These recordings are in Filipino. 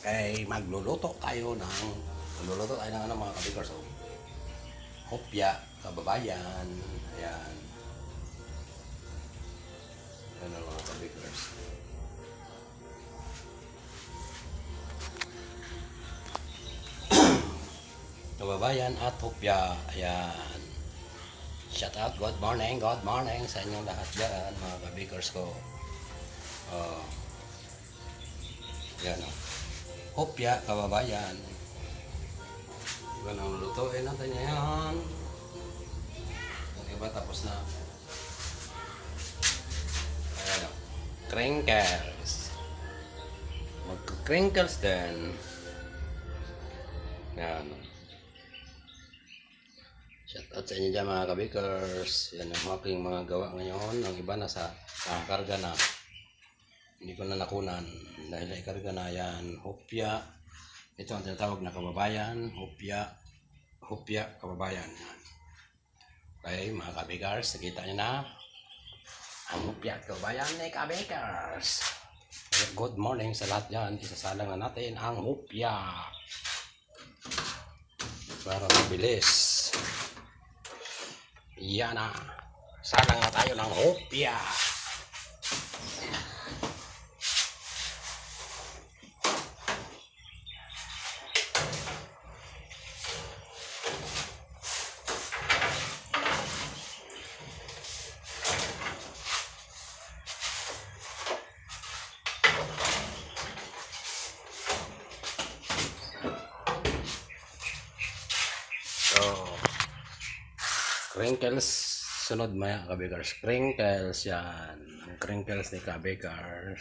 Okay, magluluto tayo ng magluluto tayo ng ano mga kabikers. So, hopya, kababayan. Ayan. Ayan ang mga kabikers. kababayan at hopya. Ayan. Shout out, good morning, good morning sa inyong lahat dyan, mga kabikers ko. Oh. Yan o. Hopya, kababayan. Ganang lutuin natin yan. Yung iba tapos na. Ayan. Crinkles. Mag-crinkles din. Yan. Shout out sa inyo dyan mga kabikers. Yan ang aking mga gawa ngayon. Ang iba nasa nakakarga na. Hindi ko na nakunan. Dahil naikarga na yan. Hopya. Ito ang tinatawag na kababayan. Hopya. Hopya kababayan. Yan. Okay mga kabikers. Nakita nyo na. Ang hopya at kababayan ni kabikers. Good morning sa lahat yan. Isasalang na natin ang hopya. Para mabilis. Yan na. Salang na tayo ng hopya. Crinkles sunod maya kabikers. Crinkles yan. Ang crinkles ni kabikers.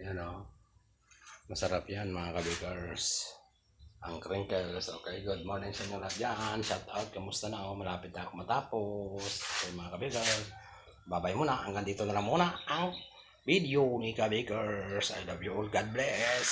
Yan o. Masarap yan mga kabikers. Ang crinkles. Okay, good morning sa inyo lahat dyan. Shout out. Kamusta na ako? Malapit na ako matapos. Okay mga kabikers. Babay muna. Hanggang dito na lang muna ang video ni kabikers. I love you all. God bless.